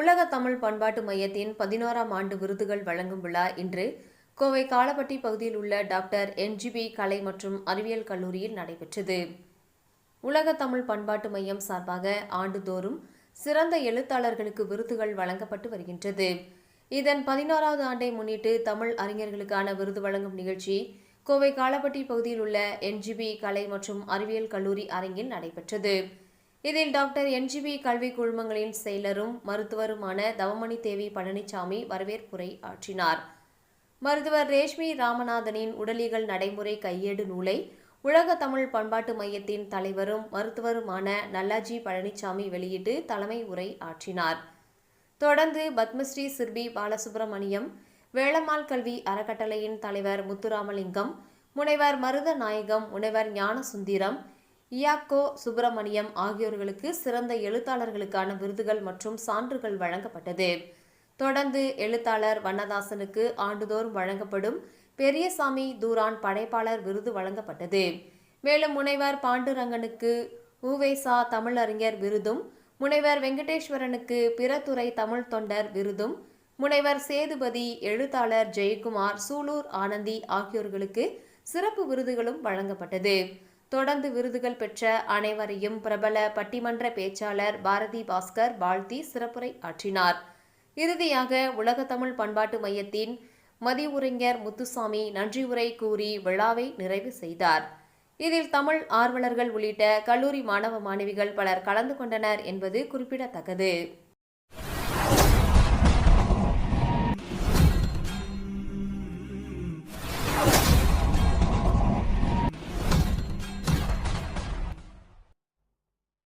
உலக தமிழ் பண்பாட்டு மையத்தின் பதினோராம் ஆண்டு விருதுகள் வழங்கும் விழா இன்று கோவை காலப்பட்டி பகுதியில் உள்ள டாக்டர் என்ஜிபி கலை மற்றும் அறிவியல் கல்லூரியில் நடைபெற்றது. உலக தமிழ் பண்பாட்டு மையம் சார்பாக ஆண்டுதோறும் சிறந்த எழுத்தாளர்களுக்கு விருதுகள் வழங்கப்பட்டு வருகின்றது. இதன் பதினோராவது ஆண்டை முன்னிட்டு தமிழ் அறிஞர்களுக்கான விருது வழங்கும் நிகழ்ச்சி கோவை காலப்பட்டி பகுதியில் உள்ள என்ஜிபி கலை மற்றும் அறிவியல் கல்லூரி அரங்கில் நடைபெற்றது. இதில் டாக்டர் என்ஜிபி கல்வி குழுமங்களின் செயலரும் மருத்துவருமான தவமணி தேவி பழனிசாமி வரவேற்புரை ஆற்றினார். மருத்துவர் ரேஷ்மி ராமநாதனின் உடலிகள் நடைமுறை கையேடு நூலை உலக தமிழ் பண்பாட்டு மையத்தின் தலைவரும் மருத்துவருமான நல்லாஜி பழனிசாமி வெளியிட்டு தலைமை உரை ஆற்றினார். தொடர்ந்து பத்மஸ்ரீ சிற்பி பாலசுப்பிரமணியம் வேளமால் கல்வி அறக்கட்டளையின் தலைவர் முத்துராமலிங்கம் முனைவர் மருத நாயகம் முனைவர் ஞானசுந்தரம் இயாக்கோ சுப்பிரமணியம் ஆகியோர்களுக்கு சிறந்த எழுத்தாளர்களுக்கான விருதுகள் மற்றும் சான்றுகள் வழங்கப்பட்டது. தொடர்ந்து எழுத்தாளர் வண்ணதாசனுக்கு ஆண்டுதோறும் வழங்கப்படும் பெரியசாமி தூரான் படைப்பாளர் விருது வழங்கப்பட்டது. மேலும் முனைவர் பாண்டுரங்கனுக்கு ஊவேசா தமிழறிஞர் விருதும் முனைவர் வெங்கடேஸ்வரனுக்கு பிறத்துறை தமிழ் தொண்டர் விருதும் முனைவர் சேதுபதி எழுத்தாளர் ஜெயக்குமார் சூலூர் ஆனந்தி ஆகியோர்களுக்கு சிறப்பு விருதுகளும் வழங்கப்பட்டது. தொடர்ந்து விருதுகள் பெற்ற அனைவரையும் பிரபல பட்டிமன்ற பேச்சாளர் பாரதி பாஸ்கர் வாழ்த்தி சிறப்புரை ஆற்றினார். இறுதியாக உலக தமிழ் பண்பாட்டு மையத்தின் மதிவுரைஞர் முத்துசாமி நன்றி உரை கூறி விழாவை நிறைவு செய்தார். இதில் தமிழ் ஆர்வலர்கள் உள்ளிட்ட கல்லூரி மாணவ மாணவிகள் பலர் கலந்து கொண்டனர் என்பது குறிப்பிடத்தக்கது.